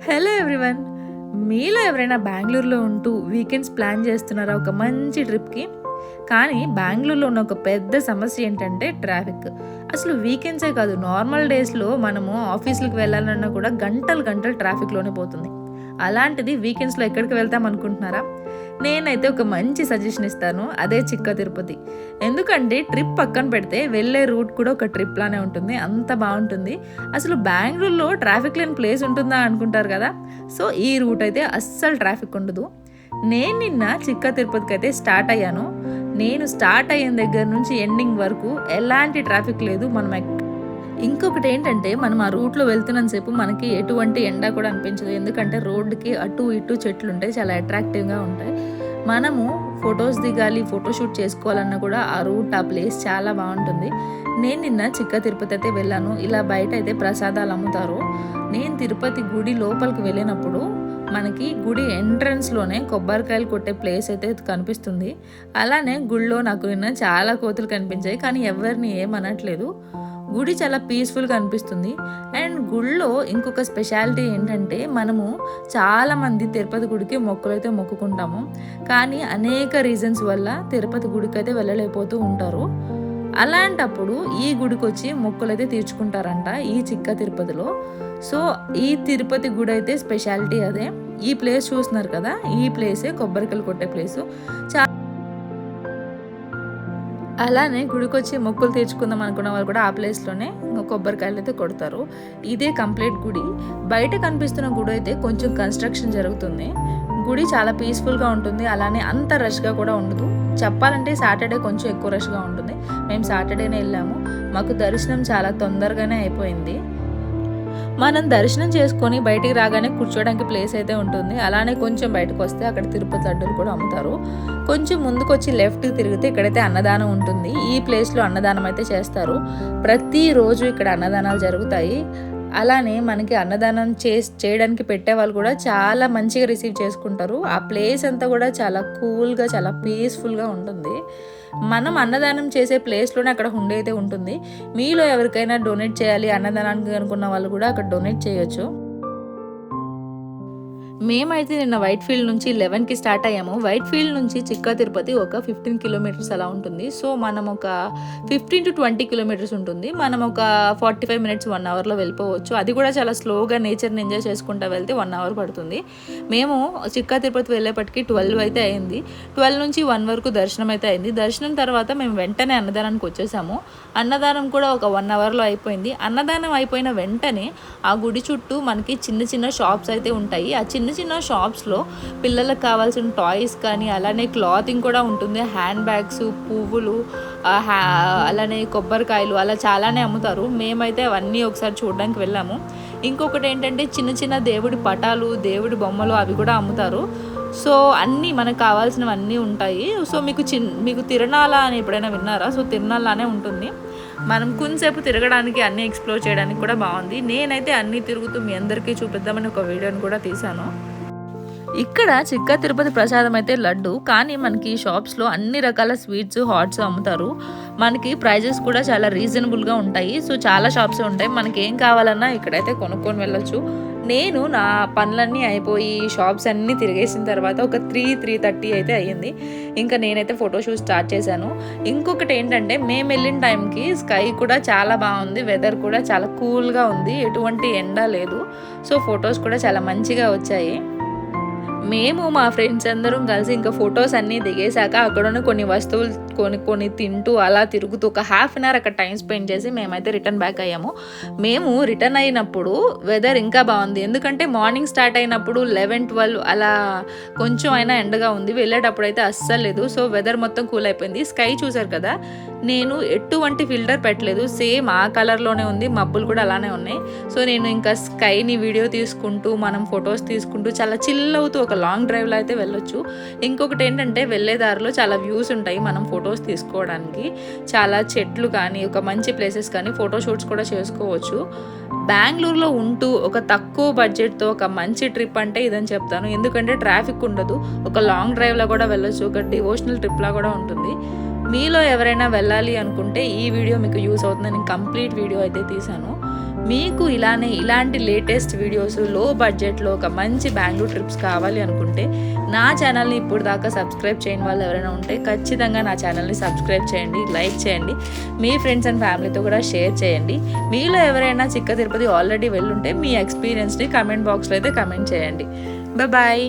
Hello everyone మీలో ఎవరైనా బెంగళూరులో ఉంటూ వీకెండ్స్ ప్లాన్ చేస్తున్నారా ఒక మంచి ట్రిప్కి కానీ బెంగళూరులో ఉన్న ఒక పెద్ద సమస్య ఏంటంటే ట్రాఫిక్ అసలు వీకెండ్సే కాదు నార్మల్ డేస్లో మనము ఆఫీసులకు వెళ్ళాలన్నా కూడా గంటలు గంటలు ట్రాఫిక్లోనే పోతుంది. అలాంటిది వీకెండ్స్లో ఎక్కడికి వెళ్తాం అనుకుంటున్నారా? నేనైతే ఒక మంచి సజెషన్ ఇస్తాను అదే చిక్క తిరుపతి. ఎందుకంటే ట్రిప్ పక్కన పెడితే వెళ్ళే రూట్ కూడా ఒక ట్రిప్ లానే ఉంటుంది అంత బాగుంటుంది. అసలు బెంగళూరులో ట్రాఫిక్ లేని ప్లేస్ ఉంటుందా అనుకుంటారు కదా? సో ఈ రూట్ అయితే అస్సలు ట్రాఫిక్ ఉండదు. నేను నిన్న చిక్క తిరుపతికి అయితే స్టార్ట్ అయ్యాను. నేను స్టార్ట్ అయిన దగ్గర నుంచి ఎండింగ్ వరకు ఎలాంటి ట్రాఫిక్ లేదు మనం ఇంకొకటి ఏంటంటే మనం ఆ రూట్లో వెళ్తున్నంతసేపు మనకి ఎటువంటి ఎండ కూడా అనిపించదు. ఎందుకంటే రోడ్డుకి అటు ఇటు చెట్లు ఉంటాయి చాలా అట్రాక్టివ్గా ఉంటాయి. మనము ఫొటోస్ దిగాలి ఫోటోషూట్ చేసుకోవాలన్నా కూడా ఆ రూట్ ఆ ప్లేస్ చాలా బాగుంటుంది. నేను నిన్న చిక్క తిరుపతి అయితే వెళ్ళాను. ఇలా బయట అయితే ప్రసాదాలు అమ్ముతారు. నేను తిరుపతి గుడి లోపలికి వెళ్ళినప్పుడు మనకి గుడి ఎంట్రన్స్లోనే కొబ్బరికాయలు కొట్టే ప్లేస్ అయితే కనిపిస్తుంది. అలానే గుడిలో నాకు నిన్న చాలా కోతులు కనిపించాయి. కానీ ఎవరిని ఏమనట్లేదు. గుడి చాలా పీస్ఫుల్గా అనిపిస్తుంది. అండ్ గుడిలో ఇంకొక స్పెషాలిటీ ఏంటంటే మనము చాలామంది తిరుపతి గుడికి మొక్కలైతే అయితే మొక్కుకుంటాము. కానీ అనేక రీజన్స్ వల్ల తిరుపతి గుడికి అయితే వెళ్ళలేకపోతూ ఉంటారు. అలాంటప్పుడు ఈ గుడికి వచ్చి మొక్కులు అయితే తీర్చుకుంటారంట ఈ చిక్క తిరుపతిలో. సో ఈ తిరుపతి గుడి అయితే స్పెషాలిటీ అదే. ఈ ప్లేస్ చూస్తున్నారు కదా? ఈ ప్లేసే కొబ్బరికాయలు కొట్టే ప్లేసు చాలా అలానే గుడికొచ్చి మొక్కులు తీర్చుకుందాం అనుకున్న వాళ్ళు కూడా ఆ ప్లేస్లోనే కొబ్బరికాయలు అయితే కొడతారు. ఇదే కంప్లీట్ గుడి. బయట కనిపిస్తున్న గుడి అయితే కొంచెం కన్స్ట్రక్షన్ జరుగుతుంది. గుడి చాలా పీస్ఫుల్గా ఉంటుంది. అలానే అంత రష్గా కూడా ఉండదు. చెప్పాలంటే సాటర్డే కొంచెం ఎక్కువ రష్గా ఉంటుంది. మేము సాటర్డేనే వెళ్ళాము. మాకు దర్శనం చాలా తొందరగానే అయిపోయింది. మనం దర్శనం చేసుకొని బయటికి రాగానే కూర్చోడానికి ప్లేస్ అయితే ఉంటుంది. అలానే కొంచెం బయటకు వస్తే అక్కడ తిరుపతి లడ్డూలు కూడా అమ్ముతారు. కొంచెం ముందుకు వచ్చి లెఫ్ట్ తిరిగితే ఇక్కడైతే అన్నదానం ఉంటుంది. ఈ ప్లేస్లో అన్నదానం అయితే చేస్తారు. ప్రతిరోజు ఇక్కడ అన్నదానాలు జరుగుతాయి. అలానే మనకి అన్నదానం చే చేయడానికి పెట్టే వాళ్ళు కూడా చాలా మంచిగా రిసీవ్ చేసుకుంటారు. ఆ ప్లేస్ అంతా కూడా చాలా కూల్గా చాలా పీస్ఫుల్గా ఉంటుంది. మనం అన్నదానం చేసే ప్లేస్లోనే అక్కడ హుండీ అయితే ఉంటుంది. మీలో ఎవరికైనా డొనేట్ చేయాలి అన్నదానానికి అనుకున్న వాళ్ళు కూడా అక్కడ డొనేట్ చేయొచ్చు. మేమైతే నిన్న వైట్ ఫీల్డ్ నుంచి లెవెన్కి స్టార్ట్ అయ్యాము. వైట్ ఫీల్డ్ నుంచి చిక్క తిరుపతి ఒక ఫిఫ్టీన్ కిలోమీటర్స్ అలా ఉంటుంది. సో మనం ఒక ఫిఫ్టీన్ టు ట్వంటీ కిలోమీటర్స్ ఉంటుంది. మనం ఒక ఫార్టీ ఫైవ్ మినిట్స్ వన్ అవర్లో వెళ్ళిపోవచ్చు. అది కూడా చాలా స్లోగా నేచర్ని ఎంజాయ్ చేసుకుంటూ వెళ్తే వన్ అవర్ పడుతుంది. మేము చిక్క తిరుపతి వెళ్ళేపటికి ట్వెల్వ్ అయితే అయింది. ట్వెల్వ్ నుంచి వన్ వరకు దర్శనం అయితే అయింది. దర్శనం తర్వాత మేము వెంటనే అన్నదానానికి వచ్చేసాము. అన్నదానం కూడా ఒక వన్ అవర్లో అయిపోయింది. అన్నదానం అయిపోయిన వెంటనే ఆ గుడి చుట్టూ మనకి చిన్న చిన్న షాప్స్ అయితే ఉంటాయి. ఆ చిన్న చిన్న షాప్స్లో పిల్లలకు కావాల్సిన టాయ్స్ కానీ అలానే క్లాతింగ్ కూడా ఉంటుంది. హ్యాండ్ బ్యాగ్స్ పువ్వులు హ్యా- అలానే కొబ్బరికాయలు అలా చాలానే అమ్ముతారు. మేమైతే అవన్నీ ఒకసారి చూడడానికి వెళ్ళాము. ఇంకొకటి ఏంటంటే చిన్న చిన్న దేవుడి పటాలు దేవుడి బొమ్మలు అవి కూడా అమ్ముతారు. సో అన్నీ మనకు కావాల్సినవన్నీ ఉంటాయి. సో మీకు చిన్ మీకు తిరణాల అని ఎప్పుడైనా విన్నారా? సో తిరణాలానే ఉంటుంది. మనం కొంతసేపు తిరగడానికి అన్నీ ఎక్స్ప్లోర్ చేయడానికి కూడా బాగుంది. నేనైతే అన్నీ తిరుగుతూ మీ అందరికీ చూపిద్దామని ఒక వీడియోని కూడా తీశాను. ఇక్కడ చిక్క తిరుపతి ప్రసాదం అయితే లడ్డు. కానీ మనకి షాప్స్లో అన్ని రకాల స్వీట్స్ హాట్స్ అమ్ముతారు. మనకి ప్రైజెస్ కూడా చాలా రీజనబుల్గా ఉంటాయి. సో చాలా షాప్స్ ఉంటాయి. మనకి ఏం కావాలన్నా ఇక్కడైతే కొనుక్కొని వెళ్ళొచ్చు. నేను నా పనులన్నీ అయిపోయి షాప్స్ అన్నీ తిరిగేసిన తర్వాత ఒక త్రీ త్రీ థర్టీ అయితే అయ్యింది. ఇంకా నేనైతే ఫోటోషూట్ స్టార్ట్ చేశాను. ఇంకొకటి ఏంటంటే మేము వెళ్ళిన టైంకి స్కై కూడా చాలా బాగుంది వెదర్ కూడా చాలా కూల్గా ఉంది ఎటువంటి ఎండ లేదు. సో ఫొటోస్ కూడా చాలా మంచిగా వచ్చాయి. మేము మా ఫ్రెండ్స్ అందరం కలిసి ఇంకా ఫొటోస్ అన్నీ దిగేశాక అక్కడ ఉన్న కొన్ని వస్తువులు కొని కొని తింటూ అలా తిరుగుతూ ఒక హాఫ్ అన్ అవర్ అక్కడ టైం స్పెండ్ చేసి మేమైతే రిటర్న్ బ్యాక్ అయ్యాము. మేము రిటర్న్ అయినప్పుడు వెదర్ ఇంకా బాగుంది. ఎందుకంటే మార్నింగ్ స్టార్ట్ అయినప్పుడు లెవెన్ ట్వెల్వ్ అలా కొంచెం అయినా ఎండగా ఉంది. వెళ్ళేటప్పుడు అయితే అస్సలు లేదు. సో వెదర్ మొత్తం కూల్ అయిపోయింది. స్కై చూసారు కదా నేను ఎటువంటి ఫిల్టర్ పెట్టలేదు. సేమ్ ఆ కలర్లోనే ఉంది. మబ్బులు కూడా అలానే ఉన్నాయి. సో నేను ఇంకా స్కైని వీడియో తీసుకుంటూ మనం ఫొటోస్ తీసుకుంటూ చాలా చిల్ అవుతూ ఒక ఒక లాంగ్ డ్రైవ్లో అయితే వెళ్ళొచ్చు. ఇంకొకటి ఏంటంటే వెళ్ళే దారిలో చాలా వ్యూస్ ఉంటాయి మనం ఫొటోస్ తీసుకోవడానికి. చాలా చెట్లు కానీ ఒక మంచి ప్లేసెస్ కానీ ఫోటోషూట్స్ కూడా చేసుకోవచ్చు. బెంగళూరులో ఉంటూ ఒక తక్కువ బడ్జెట్తో ఒక మంచి ట్రిప్ అంటే ఇదని చెప్తాను. ఎందుకంటే ట్రాఫిక్ ఉండదు. ఒక లాంగ్ డ్రైవ్లో కూడా వెళ్ళొచ్చు. ఒక డివోషనల్ ట్రిప్లా కూడా ఉంటుంది. మీలో ఎవరైనా వెళ్ళాలి అనుకుంటే ఈ వీడియో మీకు యూస్ అవుతుంది నేను కంప్లీట్ వీడియో అయితే తీశాను. మీకు ఇలానే ఇలాంటి లేటెస్ట్ వీడియోస్లో బడ్జెట్లో ఒక మంచి బెంగళూరు ట్రిప్స్ కావాలి అనుకుంటే నా ఛానల్ని ఇప్పుడు దాకా సబ్స్క్రైబ్ చేయని వాళ్ళు ఎవరైనా ఉంటే ఖచ్చితంగా నా ఛానల్ని సబ్స్క్రైబ్ చేయండి లైక్ చేయండి. మీ ఫ్రెండ్స్ అండ్ ఫ్యామిలీతో కూడా షేర్ చేయండి. మీలో ఎవరైనా చిక్క తిరుపతి ఆల్రెడీ వెళ్ళుంటే మీ ఎక్స్పీరియన్స్ని కమెంట్ బాక్స్లో అయితే కమెంట్ చేయండి. బాయ్